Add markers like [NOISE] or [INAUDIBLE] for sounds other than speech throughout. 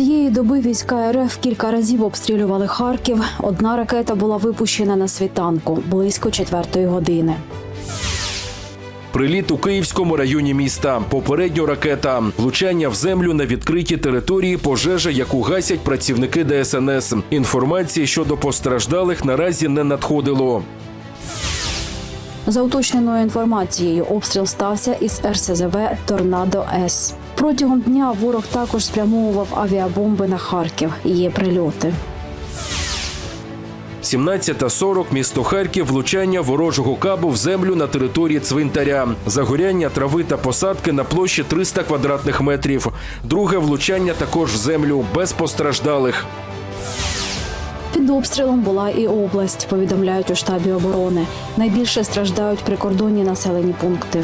Цієї доби війська РФ кілька разів обстрілювали Харків. Одна ракета була випущена на світанку близько четвертої години. Приліт у Київському районі міста. Попередньо ракета. Влучання в землю на відкритій території пожежа, яку гасять працівники ДСНС. Інформації щодо постраждалих наразі не надходило. За уточненою інформацією, обстріл стався із РСЗВ Торнадо С. Протягом дня ворог також спрямовував авіабомби на Харків. Є прильоти. 17.40 місто Харків влучання ворожого кабу в землю на території цвинтаря. Загоряння трави та посадки на площі 300 квадратних метрів. Друге влучання також в землю без постраждалих. Під обстрілом була і область. Повідомляють у штабі оборони. Найбільше страждають прикордонні населені пункти.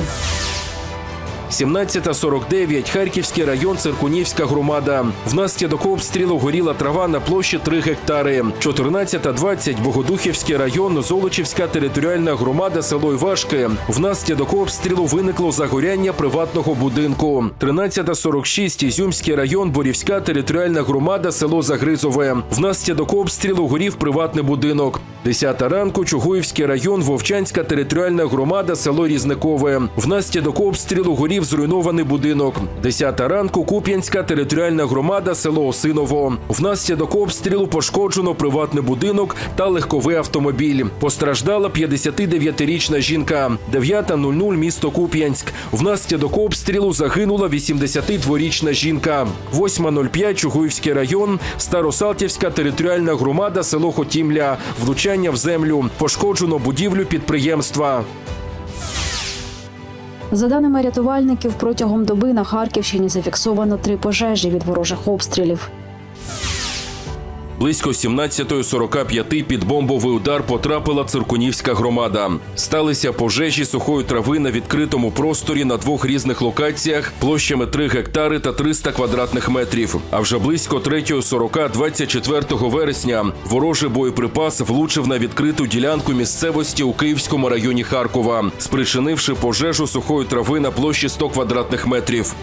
17.49 Харківський район, Циркунівська громада. Внаслідок обстрілу горіла трава на площі 3 гектари. 14.20 Богодухівський район, Золочівська територіальна громада, село Івашки. Внаслідок обстрілу виникло загоряння приватного будинку. 13.46 Ізюмський район, Борівська територіальна громада, село Загризове. Внаслідок обстрілу горів приватний будинок. 10 ранку Чугуївський район, Вовчанська територіальна громада, село Різникове. Внаслідок обстрілу горів зруйнований будинок. 10 ранку Куп'янська територіальна громада, село Осиново. Внаслідок обстрілу пошкоджено приватний будинок та легковий автомобіль. Постраждала 59-річна жінка. 9.00 місто Куп'янськ. Внаслідок обстрілу загинула 82-річна жінка. 8.05 Чугуївський район, Старосалтівська територіальна громада, село Хотімля. Влучання в землю. Пошкоджено будівлю підприємства. За даними рятувальників, протягом доби на Харківщині зафіксовано три пожежі від ворожих обстрілів. Близько 17.45 під бомбовий удар потрапила циркунівська громада. Сталися пожежі сухої трави на відкритому просторі на двох різних локаціях площами 3 гектари та 300 квадратних метрів. А вже близько 3.40 24 вересня ворожий боєприпас влучив на відкриту ділянку місцевості у Київському районі Харкова, спричинивши пожежу сухої трави на площі 100 квадратних метрів.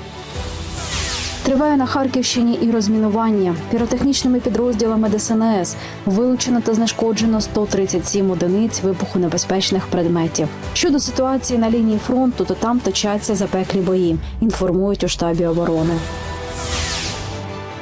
Триває на Харківщині і розмінування. Піротехнічними підрозділами ДСНС вилучено та знешкоджено 137 одиниць вибухонебезпечних предметів. Щодо ситуації на лінії фронту, то там точаться запеклі бої. Інформують у штабі оборони.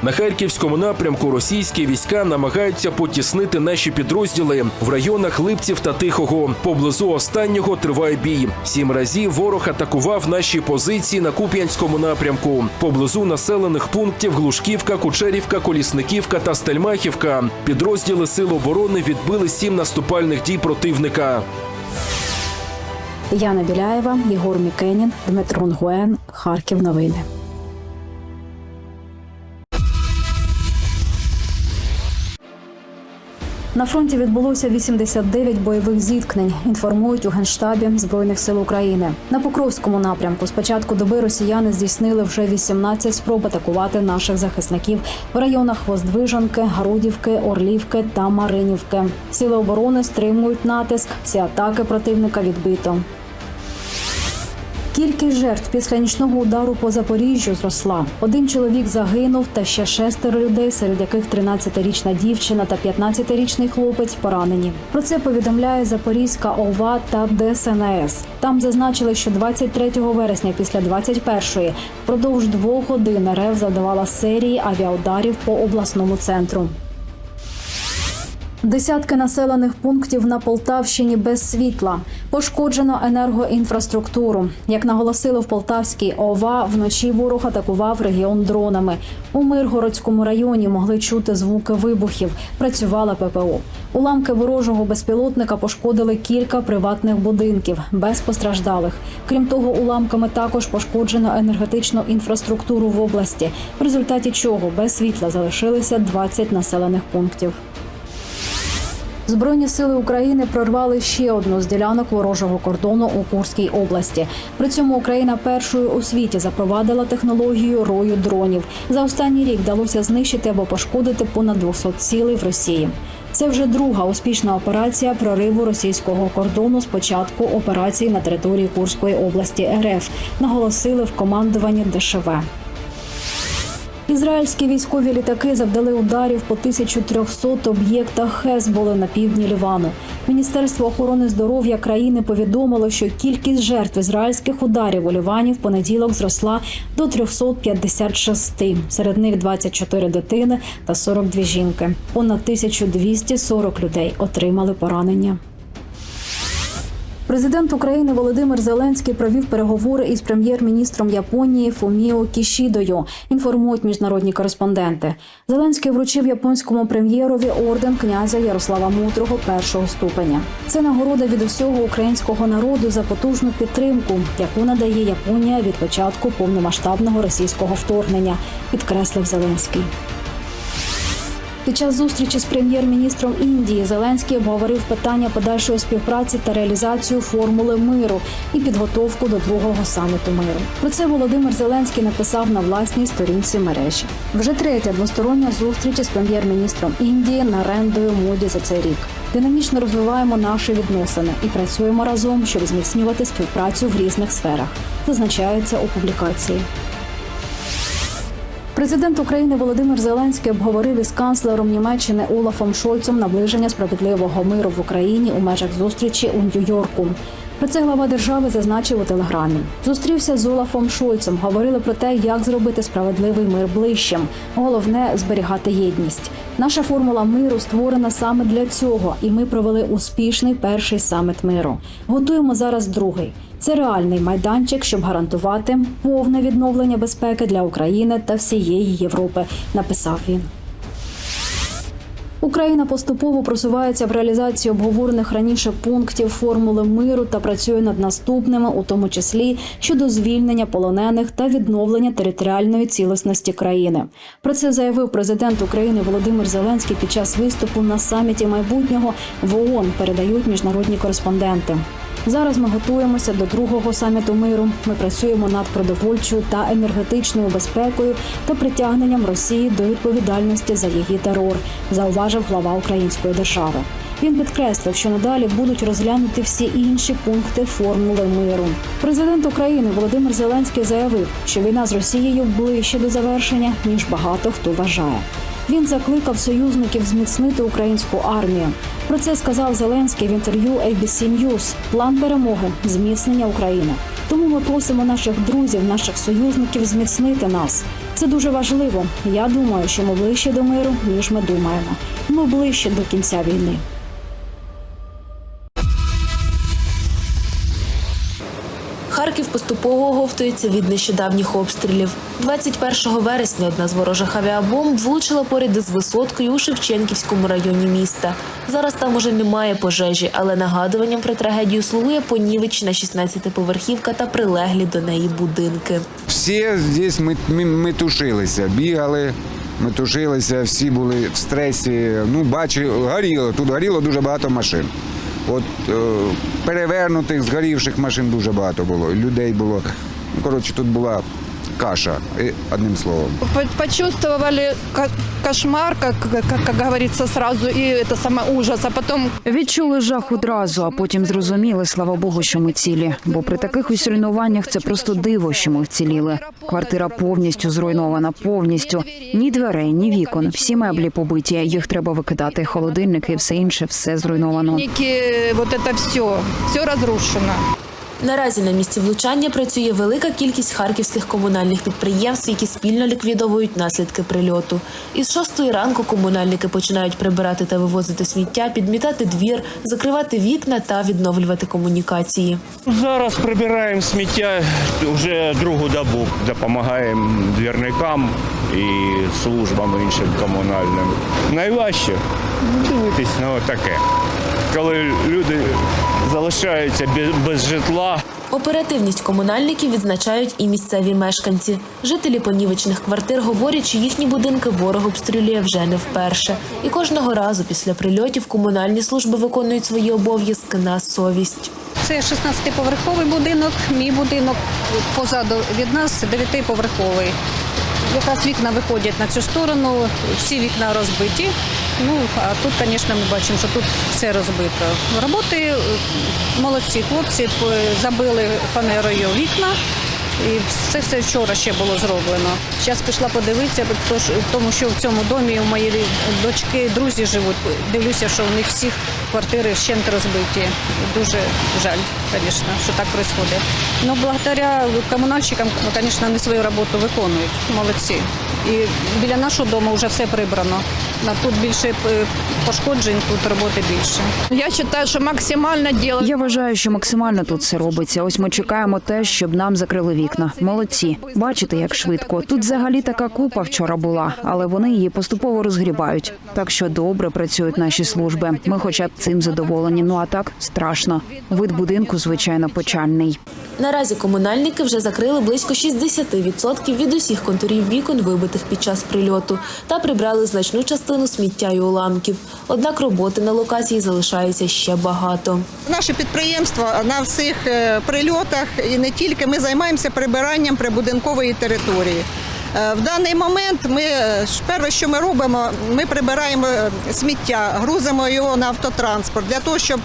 На харківському напрямку російські війська намагаються потіснити наші підрозділи в районах Липців та Тихого. Поблизу останнього триває бій. Сім разів ворог атакував наші позиції на Куп'янському напрямку. Поблизу населених пунктів Глушківка, Кучерівка, Колісниківка та Стельмахівка. Підрозділи Сил оборони відбили сім наступальних дій противника. Яна Біляєва, Єгор Мікенін, Дмитро Нгуен, Харків. Новини. На фронті відбулося 89 бойових зіткнень. Інформують у генштабі збройних сил України. На Покровському напрямку з початку доби росіяни здійснили вже 18 спроб атакувати наших захисників в районах Воздвиженки, Грудівки, Орлівки та Маринівки. Сили оборони стримують натиск. Всі атаки противника відбито. Кількість жертв після нічного удару по Запоріжжю зросла. Один чоловік загинув, та ще шестеро людей, серед яких 13-річна дівчина та 15-річний хлопець поранені. Про це повідомляє Запорізька ОВА та ДСНС. Там зазначили, що 23 вересня після 21-ї впродовж двох годин РФ завдавала серії авіаударів по обласному центру. Десятки населених пунктів на Полтавщині без світла. Пошкоджено енергоінфраструктуру. Як наголосили в Полтавській ОВА, вночі ворог атакував регіон дронами. У Миргородському районі могли чути звуки вибухів. Працювала ППО. Уламки ворожого безпілотника пошкодили кілька приватних будинків без постраждалих. Крім того, уламками також пошкоджено енергетичну інфраструктуру в області, в результаті чого без світла залишилися 20 населених пунктів. Збройні сили України прорвали ще одну з ділянок ворожого кордону у Курській області. При цьому Україна першою у світі запровадила технологію рою дронів. За останній рік вдалося знищити або пошкодити понад 200 цілей в Росії. Це вже друга успішна операція прориву російського кордону з початку операції на території Курської області РФ. Наголосили в командуванні ДШВ. Ізраїльські військові літаки завдали ударів по 1300 об'єктах Хезболи на півдні Лівану. Міністерство охорони здоров'я країни повідомило, що кількість жертв ізраїльських ударів у Лівані в понеділок зросла до 356. Серед них 24 дитини та 42 жінки. Понад 1240 людей отримали поранення. Президент України Володимир Зеленський провів переговори із прем'єр-міністром Японії Фуміо Кішідою. Інформують міжнародні кореспонденти. Зеленський вручив японському прем'єрові орден князя Ярослава Мудрого першого ступеня. Це нагорода від усього українського народу за потужну підтримку, яку надає Японія від початку повномасштабного російського вторгнення, підкреслив Зеленський. Під час зустрічі з прем'єр-міністром Індії Зеленський обговорив питання подальшої співпраці та реалізацію формули миру і підготовку до другого саміту миру. Про це Володимир Зеленський написав на власній сторінці мережі. Вже третя двостороння зустріч із прем'єр-міністром Індії Нарендою Моді за цей рік. Динамічно розвиваємо наші відносини і працюємо разом, щоб зміцнювати співпрацю в різних сферах. Зазначається у публікації. Президент України Володимир Зеленський обговорив із канцлером Німеччини Олафом Шольцем наближення справедливого миру в Україні у межах зустрічі у Нью-Йорку. Про це глава держави зазначив у телеграмі. Зустрівся з Олафом Шольцем. Говорили про те, як зробити справедливий мир ближчим. Головне зберігати єдність. Наша формула миру створена саме для цього, і ми провели успішний перший саміт миру. Готуємо зараз другий. Це реальний майданчик, щоб гарантувати повне відновлення безпеки для України та всієї Європи. Написав він. Україна поступово просувається в реалізації обговорених раніше пунктів формули миру та працює над наступними, у тому числі щодо звільнення полонених та відновлення територіальної цілісності країни. Про це заявив президент України Володимир Зеленський під час виступу на саміті майбутнього в ООН, передають міжнародні кореспонденти. Зараз ми готуємося до другого саміту миру. Ми працюємо над продовольчою та енергетичною безпекою та притягненням Росії до відповідальності за її терор, зауважив глава української держави. Він підкреслив, що надалі будуть розглянути всі інші пункти формули миру. Президент України Володимир Зеленський заявив, що війна з Росією ближче до завершення ніж багато хто вважає. Він закликав союзників зміцнити українську армію. Про це сказав Зеленський в інтерв'ю ABC News. План перемоги зміцнення України. Тому ми просимо наших друзів, наших союзників зміцнити нас. Це дуже важливо. Я думаю, що ми ближче до миру, ніж ми думаємо. Ми ближче до кінця війни. Харків поступово оговтується від нещодавніх обстрілів. 21 вересня одна з ворожих авіабомб влучила поряд із висоткою у Шевченківському районі міста. Зараз там уже немає пожежі, але нагадуванням про трагедію слугує понівечна 16-поверхівка та прилеглі до неї будинки. Всі здесь ми, ми, ми тушилися, бігали, ми тушилися, всі були в стресі. Ну, бачу, горіло. Тут горіло дуже багато машин. От е, перевернутих, згорівших машин дуже багато було. Людей було. Ну, коротше, тут була каша, одним словом. По- почувствовали кошмар, как, как, как говорится, сразу, и это самое ужас, а потом Відчули жах одразу, а потім зрозуміли, слава Богу, що ми цілі. Бо при таких ось руйнуваннях це просто диво, що ми вціліли. Квартира повністю зруйнована, повністю ні дверей, ні вікон. Всі меблі побиті. Їх треба викидати. Холодильники і все інше, все зруйновано. ники, вот это все, все разрушено. Наразі на місці влучання працює велика кількість харківських комунальних підприємств, які спільно ліквідовують наслідки прильоту. Із шостої ранку комунальники починають прибирати та вивозити сміття, підмітати двір, закривати вікна та відновлювати комунікації. Зараз прибираємо сміття вже другу добу. Допомагаємо двірникам і службам іншим комунальним. Найважче дивитись на таке. Коли люди залишаються без, без житла, Оперативність комунальників відзначають і місцеві мешканці. Жителі понівечених квартир говорять, що їхні будинки ворог обстрілює вже не вперше. І кожного разу після прильотів комунальні служби виконують свої обов'язки на совість. Це 16-поверховий будинок, мій будинок позаду від нас 9-поверховий. Якраз вікна виходять на цю сторону, всі вікна розбиті. Ну, а тут, звісно, ми бачимо, що тут все розбито. Роботи е, молодці хлопці забили фанерою вікна І це все вчора ще було зроблено. Зараз пішла подивитися, тому що в цьому домі у моєї дочки друзі живуть. Дивлюся, що у них всіх квартири вщент розбиті. Дуже жаль, звісно, що так відбувається. Ну, благодаря комунальщикам, звісно, вони свою роботу виконують. Молодці. І біля нашого дому вже все прибрано. На тут більше е, пошкоджень, тут роботи більше. Я вважаю, що максимально делать. Я вважаю, що максимально тут все робиться. Ось ми чекаємо те, щоб нам закрили вікна. Молодці. Бачите, як швидко. Тут взагалі така купа вчора була, але вони її поступово розгрібають. Так що добре працюють наші служби. Ми, хоча б цим задоволені. Ну а так страшно. Вид будинку, звичайно, печальний. Наразі комунальники вже закрили близько 60% від усіх контурів вікон, вибитих під час прильоту, та прибрали значну частину сміття і уламків. Однак роботи на локації залишається ще багато. Наше підприємство на всіх е, прильотах і не тільки ми займаємося прибиранням прибудинкової території. Е, В даний момент ми е, перше, що ми робимо, ми прибираємо е, сміття, грузимо його на автотранспорт для того, щоб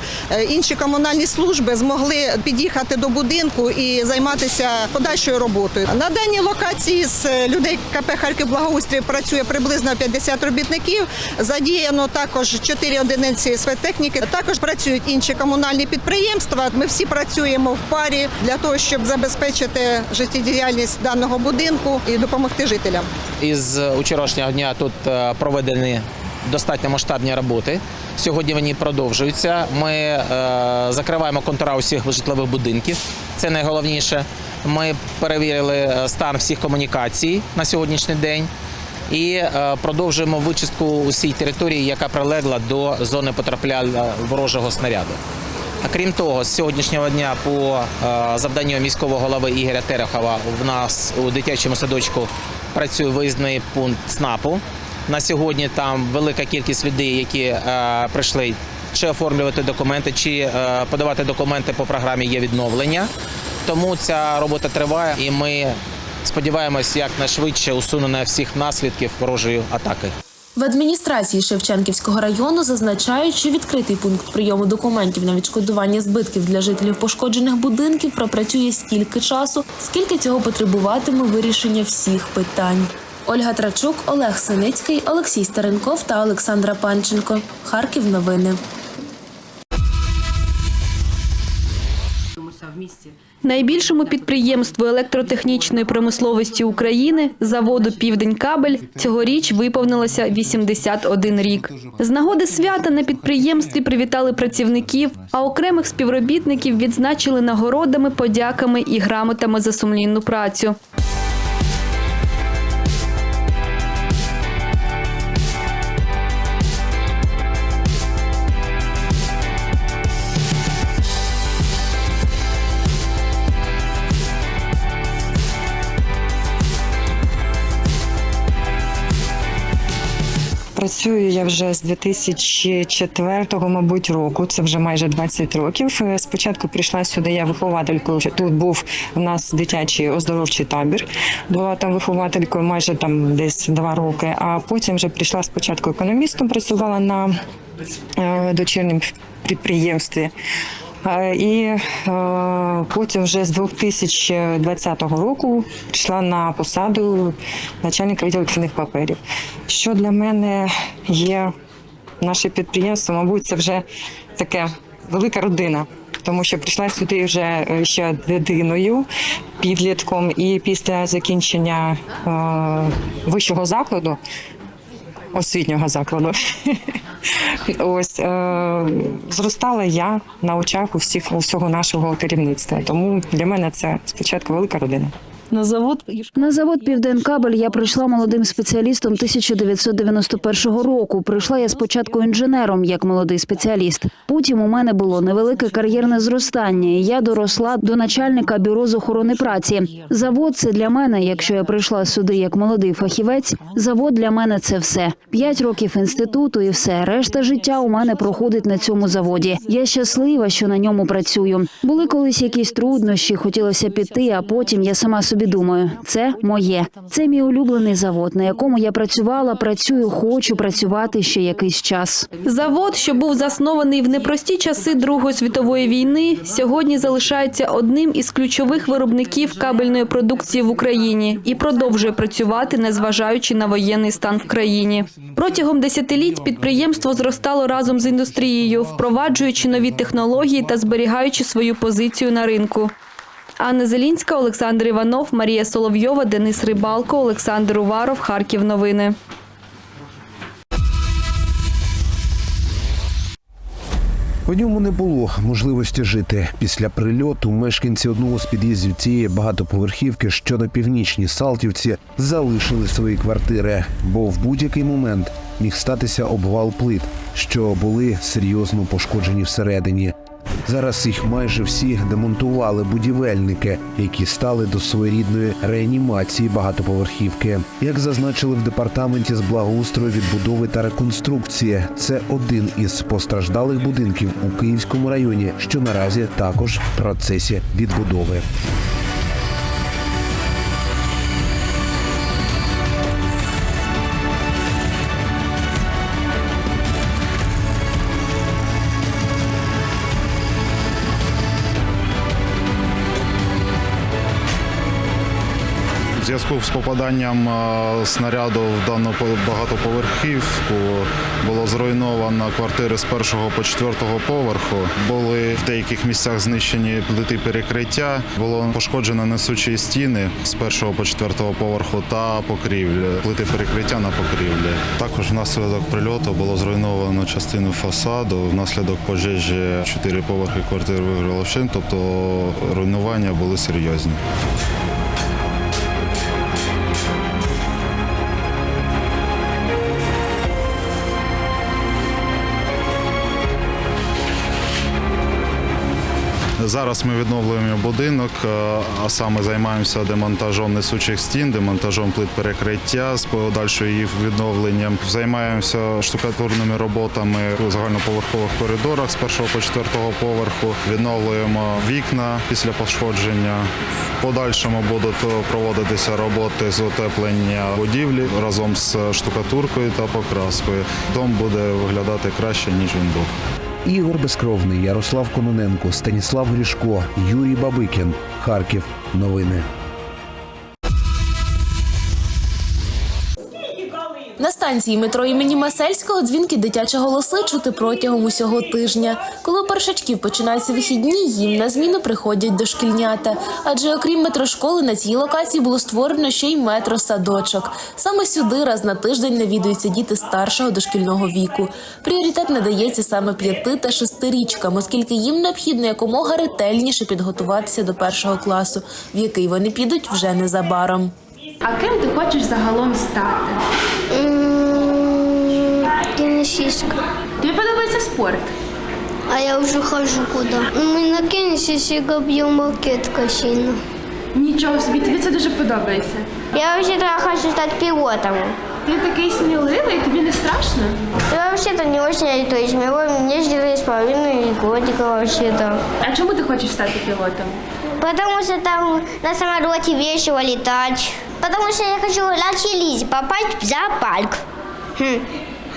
інші комунальні служби змогли під'їхати до будинку і займатися подальшою роботою. На даній локації з людей КП Харків Благоустрій працює приблизно 50 робітників. Задіяно також 4 одиниці спецтехніки. Також працюють інші комунальні підприємства. Ми всі працюємо в парі для того, щоб забезпечити життєдіяльність даного будинку і допомогти жителям. Із вчорашнього дня тут е, проведені достатньо масштабні роботи. Сьогодні вони продовжуються. Ми е, закриваємо контура усіх житлових будинків. Це найголовніше. Ми перевірили е, стан всіх комунікацій на сьогоднішній день і продовжуємо вичистку усій території, яка прилегла до зони потрапляння ворожого снаряду. Крім того, з сьогоднішнього дня по е, завданню міського голови Ігоря Терехова в нас у дитячому садочку працює виїзний пункт СНАПу. На сьогодні там велика кількість людей, які е, прийшли чи оформлювати документи, чи е, подавати документи по програмі є відновлення. Тому ця робота триває, і ми сподіваємось якнайшвидше усунення всіх наслідків ворожої атаки. В адміністрації Шевченківського району зазначають, що відкритий пункт прийому документів на відшкодування збитків для жителів пошкоджених будинків пропрацює стільки часу, скільки цього потребуватиме вирішення всіх питань. Ольга Трачук, Олег Синицький, Олексій Старенков та Олександра Панченко. Харків новини. Найбільшому підприємству електротехнічної промисловості України заводу Південькабель цьогоріч виповнилося 81 рік. З нагоди свята на підприємстві привітали працівників, а окремих співробітників відзначили нагородами, подяками і грамотами за сумлінну працю. Працюю я вже з 2004, мабуть, року. Це вже майже 20 років. Е, Спочатку прийшла сюди я вихователькою. Тут був у нас дитячий оздоровчий табір. Була там вихователькою майже там десь два роки. А потім вже прийшла спочатку економістом, працювала на е, дочірнім підприємстві. І е, потім вже з 2020 року прийшла на посаду начальника відділу цінних паперів. Що для мене є наше підприємство, мабуть, це вже таке велика родина. Тому що прийшла сюди вже е, ще дитиною, підлітком, і після закінчення е, вищого закладу, освітнього закладу, [LAUGHS] ось е, зростала я на очах у всіх усього нашого керівництва. Тому для мене це спочатку велика родина. На завод На завод Південкабель я прийшла молодим спеціалістом 1991 року. Прийшла я спочатку інженером як молодий спеціаліст. Потім у мене було невелике кар'єрне зростання. і Я доросла до начальника бюро з охорони праці. Завод це для мене, якщо я прийшла сюди як молодий фахівець. Завод для мене це все. П'ять років інституту і все. Решта життя у мене проходить на цьому заводі. Я щаслива, що на ньому працюю. Були колись якісь труднощі, хотілося піти, а потім я сама собі собі думаю, це моє. Це мій улюблений завод, на якому я працювала, працюю, хочу працювати ще якийсь час. Завод, що був заснований в непрості часи Другої світової війни, сьогодні залишається одним із ключових виробників кабельної продукції в Україні і продовжує працювати, незважаючи на воєнний стан в країні. Протягом десятиліть підприємство зростало разом з індустрією, впроваджуючи нові технології та зберігаючи свою позицію на ринку. Анна Зелінська, Олександр Іванов, Марія Соловйова, Денис Рибалко, Олександр Уваров, Харків. Новини. У ньому не було можливості жити. Після прильоту мешканці одного з під'їздів цієї багатоповерхівки, що на північній Салтівці, залишили свої квартири, бо в будь-який момент міг статися обвал плит, що були серйозно пошкоджені всередині. Зараз їх майже всі демонтували будівельники, які стали до своєрідної реанімації багатоповерхівки. Як зазначили в департаменті з благоустрою, відбудови та реконструкції, це один із постраждалих будинків у Київському районі, що наразі також в процесі відбудови. Зв'язку з попаданням е, снаряду в дану багатоповерхівку було зруйновано квартири з першого по четвертого поверху. Були в деяких місцях знищені плити перекриття, було пошкоджено несучі стіни з першого по четвертого поверху та покрівлі, плити перекриття на покрівлі. Також внаслідок прильоту було зруйновано частину фасаду. Внаслідок пожежі чотири поверхи квартир вигоріло вщент, тобто руйнування були серйозні. Зараз ми відновлюємо будинок, е, а саме займаємося демонтажом несучих стін, демонтажом плит перекриття з подальшою їх відновленням. Займаємося штукатурними роботами у загальноповерхових коридорах з першого по четвертого поверху. Відновлюємо вікна після пошкодження. В подальшому будуть проводитися роботи з утеплення будівлі разом з штукатуркою та покраскою. Дом буде виглядати краще ніж він був. Ігор Безкровний, Ярослав Кононенко, Станіслав Грішко, Юрій Бабикін. Харків. Новини. Станції метро імені Масельського дзвінки дитячі голоси чути протягом усього тижня. Коли першачків починаються вихідні, їм на зміну приходять дошкільнята. Адже окрім метрошколи на цій локації було створено ще й метро-садочок. Саме сюди раз на тиждень навідуються діти старшого дошкільного віку. Пріоритет надається саме п'яти та шестирічкам, оскільки їм необхідно якомога ретельніше підготуватися до першого класу, в який вони підуть вже незабаром. А ким ти хочеш загалом стати? Теннисистка. Тобі подобається спорт? А я уже хожу куда. Мы на теннисе бьем макетка сильно. Нічого собі, тобі це дуже подобається. Я вообще-то хочу стать пилотом. Ти такий сміливий, тобі не страшно? Я вообще-то не есть мне, мне где-то с годика вообще-то. А чому ти хочеш стати пілотом? Потому что там на самолете весело летать. Потому что я хочу лучше Лизе попасть в зоопарк. Хм.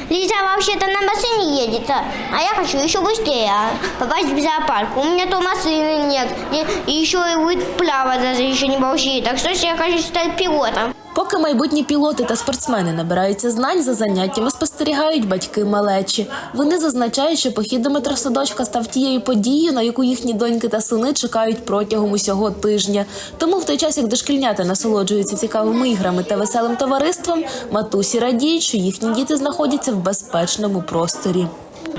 Лиза вообще-то на машине едет, а я хочу еще быстрее попасть в зоопарк. У меня то машины нет, и, и еще и плава даже еще не большие. Так что я хочу стать пилотом. Поки майбутні пілоти та спортсмени набираються знань за заняттями, спостерігають батьки малечі. Вони зазначають, що похід до метросадочка став тією подією, на яку їхні доньки та сини чекають протягом усього тижня. Тому в той час, як дошкільнята насолоджуються цікавими іграми та веселим товариством, матусі радіють, що їхні діти знаходяться в безпечному просторі.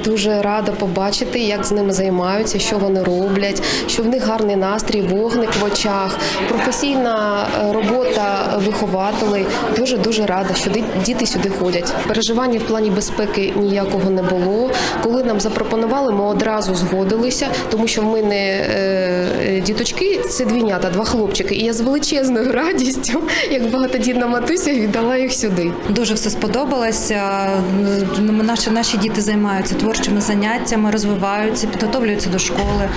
Дуже рада побачити, як з ними займаються, що вони роблять, що в них гарний настрій, вогник в очах, професійна е, робота вихователей. Дуже дуже рада, що діти сюди ходять. Переживання в плані безпеки ніякого не було. Коли нам запропонували, ми одразу згодилися, тому що ми не е, діточки, це двійнята, два хлопчики. І я з величезною радістю, як багатодітна матуся, віддала їх сюди. Дуже все сподобалося. Наші, наші діти займаються творчими заняттями, розвиваються, підготовлюються до школи.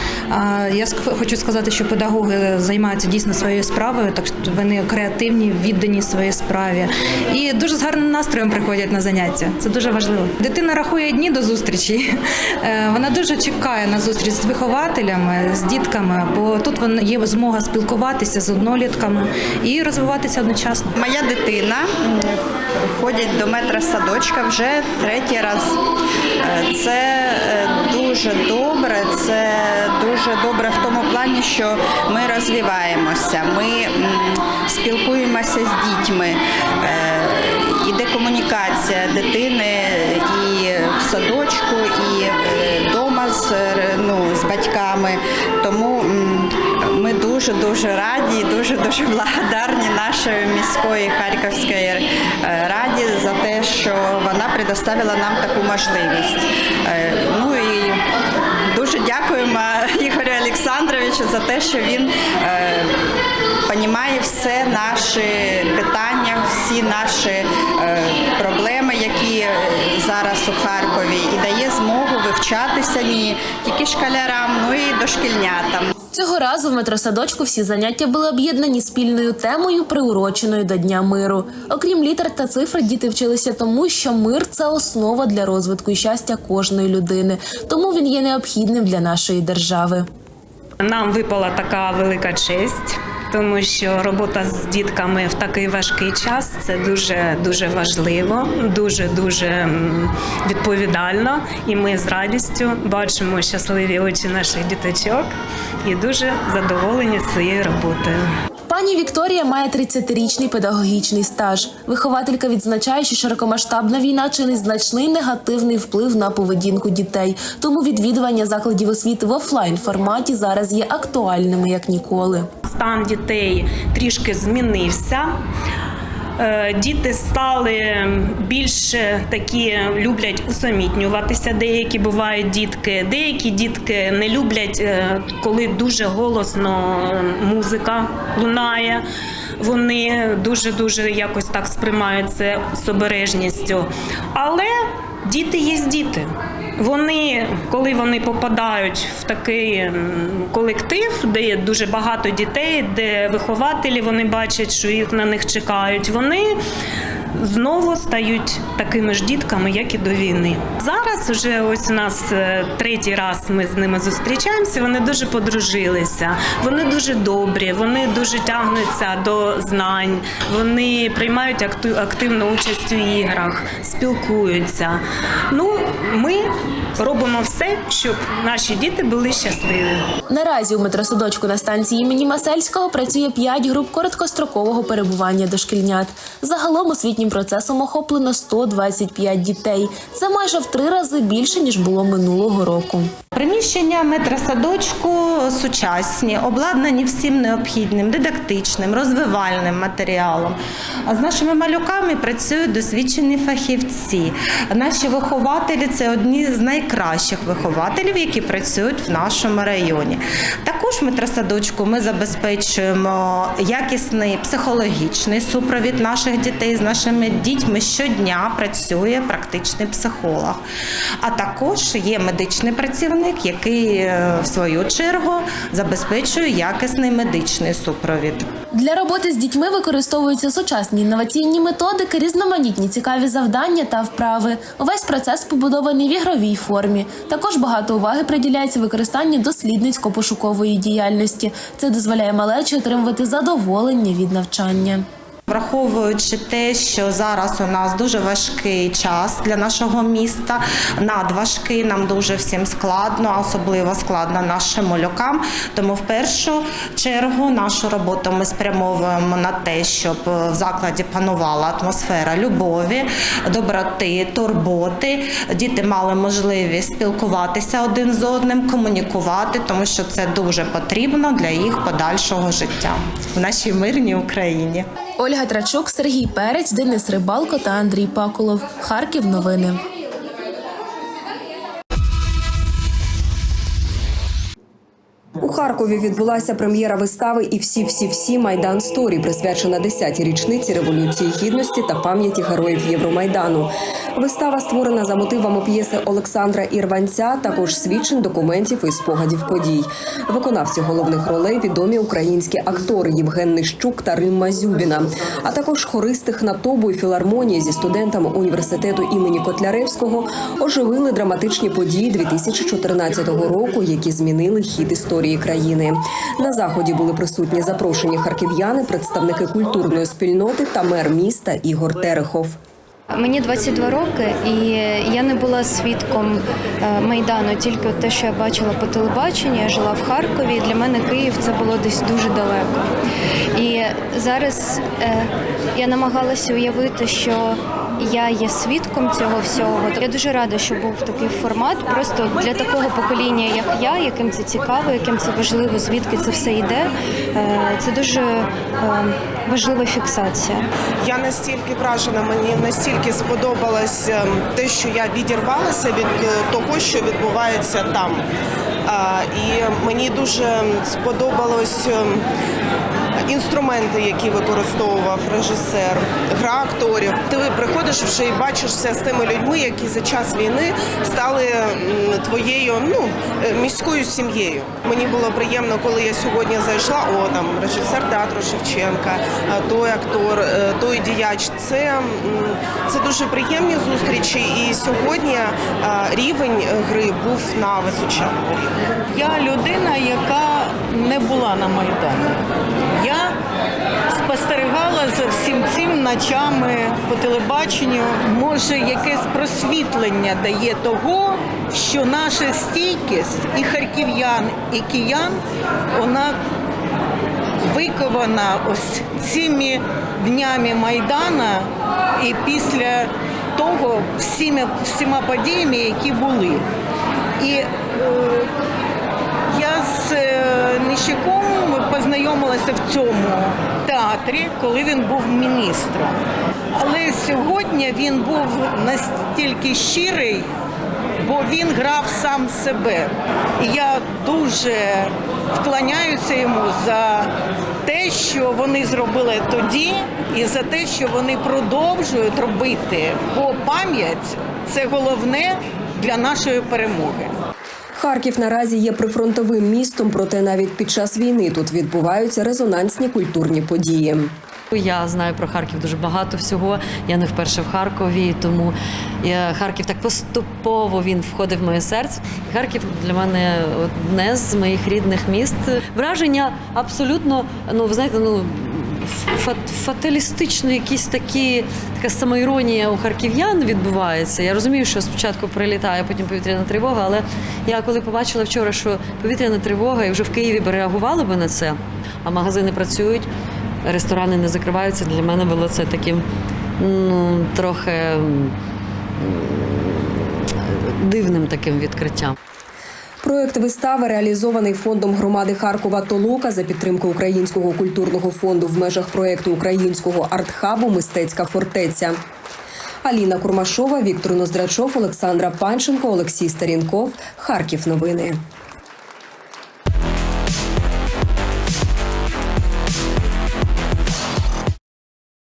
Я хочу сказати, що педагоги займаються дійсно своєю справою, так що вони креативні, віддані своїй справі і дуже з гарним настроєм приходять на заняття. Це дуже важливо. Дитина рахує дні до зустрічі. [LAUGHS] Е, Вона дуже чекає на зустріч з вихователями, з дітками, бо тут є змога спілкуватися з однолітками і розвиватися одночасно. Моя дитина ходить до метра садочка вже третій раз. Це е, дуже добре. Це дуже добре в тому плані, що ми розвиваємося, ми спілкуємося з дітьми. Е, Іде комунікація дитини і в садочку, дуже дуже раді і дуже дуже благодарні нашої міської Харківської е, раді за те, що вона предоставила нам таку можливість. Е, Ну і дуже дякуємо Ігорю Олександровичу за те, що він е, понімає все наші питання, всі наші е, проблеми, які е, зараз у Харкові, і дає змогу вивчатися не тільки школярам, ну і дошкільнятам. Цього разу в метросадочку всі заняття були об'єднані спільною темою, приуроченою до Дня миру. Окрім літер та цифр, діти вчилися тому, що мир це основа для розвитку і щастя кожної людини, тому він є необхідним для нашої держави. Нам випала така велика честь, тому що робота з дітками в такий важкий час це дуже дуже важливо, дуже дуже відповідально. І ми з радістю бачимо щасливі очі наших діточок і дуже задоволені своєю роботою. Пані Вікторія має 30-річний педагогічний стаж. Вихователька відзначає, що широкомасштабна війна чинить значний негативний вплив на поведінку дітей. Тому відвідування закладів освіти в офлайн форматі зараз є актуальними як ніколи. Стан дітей трішки змінився. Е, Діти стали більше такі люблять усамітнюватися. Деякі бувають дітки. Деякі дітки не люблять, е, коли дуже голосно музика лунає. Вони дуже дуже якось так сприймають з обережністю. Але діти є діти. Вони, коли вони попадають в такий колектив, де є дуже багато дітей, де вихователі вони бачать, що їх на них чекають, вони знову стають такими ж дітками, як і до війни. Зараз вже ось у нас е, третій раз ми з ними зустрічаємося. Вони дуже подружилися, вони дуже добрі, вони дуже тягнуться до знань, вони приймають активну участь у іграх, спілкуються. Ну, ми робимо все, щоб наші діти були щасливі. Наразі у метросадочку на станції імені Масельського працює 5 груп короткострокового перебування дошкільнят. Загалом освітнім процесом охоплено 125 дітей. Це майже в три рази більше ніж було минулого року. Приміщення метросадочку сучасні, обладнані всім необхідним, дидактичним, розвивальним матеріалом. А з нашими малюками працюють досвідчені фахівці. Наші вихователі це одні з найкращих вихователів, які працюють в нашому районі. Також в метросадочку ми забезпечуємо якісний психологічний супровід наших дітей. З нашими дітьми щодня працює практичний психолог. А також є медичний працівник, який е, в свою чергу забезпечує якісний медичний супровід. Для роботи з дітьми використовуються сучасні інноваційні методики, різноманітні цікаві завдання та вправи. Увесь процес побудований в ігровій формі. Також багато уваги приділяється використанню дослідницько-пошукової діяльності. Це дозволяє малечі отримувати задоволення від навчання. Враховуючи те, що зараз у нас дуже важкий час для нашого міста, надважкий, нам дуже всім складно, особливо складно нашим малюкам. Тому в першу чергу нашу роботу ми спрямовуємо на те, щоб в закладі панувала атмосфера любові, доброти, турботи. Діти мали можливість спілкуватися один з одним, комунікувати, тому що це дуже потрібно для їх подальшого життя в нашій мирній Україні. Ольга Трачук, Сергій Перець, Денис Рибалко та Андрій Пакулов. Харків. Новини. У Харкові відбулася прем'єра вистави і всі всі всі Майдан Сторі, присвячена 10-й річниці революції гідності та пам'яті героїв Євромайдану. Вистава створена за мотивами п'єси Олександра Ірванця, також свідчень документів і спогадів подій. Виконавці головних ролей відомі українські актори Євген Нищук та Римма Зюбіна, а також хористи Хнатобу і філармонії зі студентами університету імені Котляревського оживили драматичні події 2014 року, які змінили хід історії країни. На заході були присутні запрошені харків'яни, представники культурної спільноти та мер міста Ігор Терехов. Мені 22 роки, і я не була свідком е, майдану, тільки те, що я бачила по телебаченню. Я жила в Харкові. і Для мене Київ це було десь дуже далеко. І зараз е, я намагалася уявити, що я є свідком цього всього. Я дуже рада, що був такий формат. Просто для такого покоління, як я, яким це цікаво, яким це важливо, звідки це все йде. Е, Це дуже е, важлива фіксація. Я настільки вражена, мені настільки сподобалось ем, те, що я відірвалася від е, того, що відбувається там. І мені дуже сподобалось інструменти, які використовував режисер, гра акторів. Ти приходиш вже і бачишся з тими людьми, які за час війни стали твоєю ну е, міською сім'єю. Мені було приємно, коли я сьогодні зайшла. О, там режисер театру Шевченка, той актор, е, той діяч. Це, це дуже приємні зустрічі. І сьогодні рівень гри був на височеному рівні. Я людина, яка не була на Майдані. Я спостерігала за всім цим ночами по телебаченню. Може, якесь просвітлення дає того, що наша стійкість і харків'ян, і киян, вона викована ось цими днями Майдана і після того всіма, всіма подіями, які були. І е, з е, Нищаком познайомилася в цьому театрі, коли він був міністром. Але сьогодні він був настільки щирий, бо він грав сам себе. І я дуже вклоняюся йому за те, що вони зробили тоді, і за те, що вони продовжують робити. Бо пам'ять це головне для нашої перемоги. Харків наразі є прифронтовим містом, проте навіть під час війни тут відбуваються резонансні культурні події. Я знаю про Харків дуже багато всього. Я не вперше в Харкові, тому Харків так поступово він входив в моє серце. Харків для мене одне з моїх рідних міст. Враження абсолютно, ну ви знаєте, ну. Фат- Фаталістично, якісь такі така самоіронія у харків'ян відбувається. Я розумію, що спочатку прилітає, потім повітряна тривога. Але я коли побачила вчора, що повітряна тривога, і вже в Києві би реагували би на це, а магазини працюють, ресторани не закриваються. Для мене було це таким ну, трохи дивним таким відкриттям. Проект вистави реалізований фондом громади Харкова Толока за підтримки Українського культурного фонду в межах проекту українського артхабу Мистецька фортеця. Аліна Курмашова, Віктор Ноздрачов, Олександра Панченко, Олексій Старінков. Харків. Новини.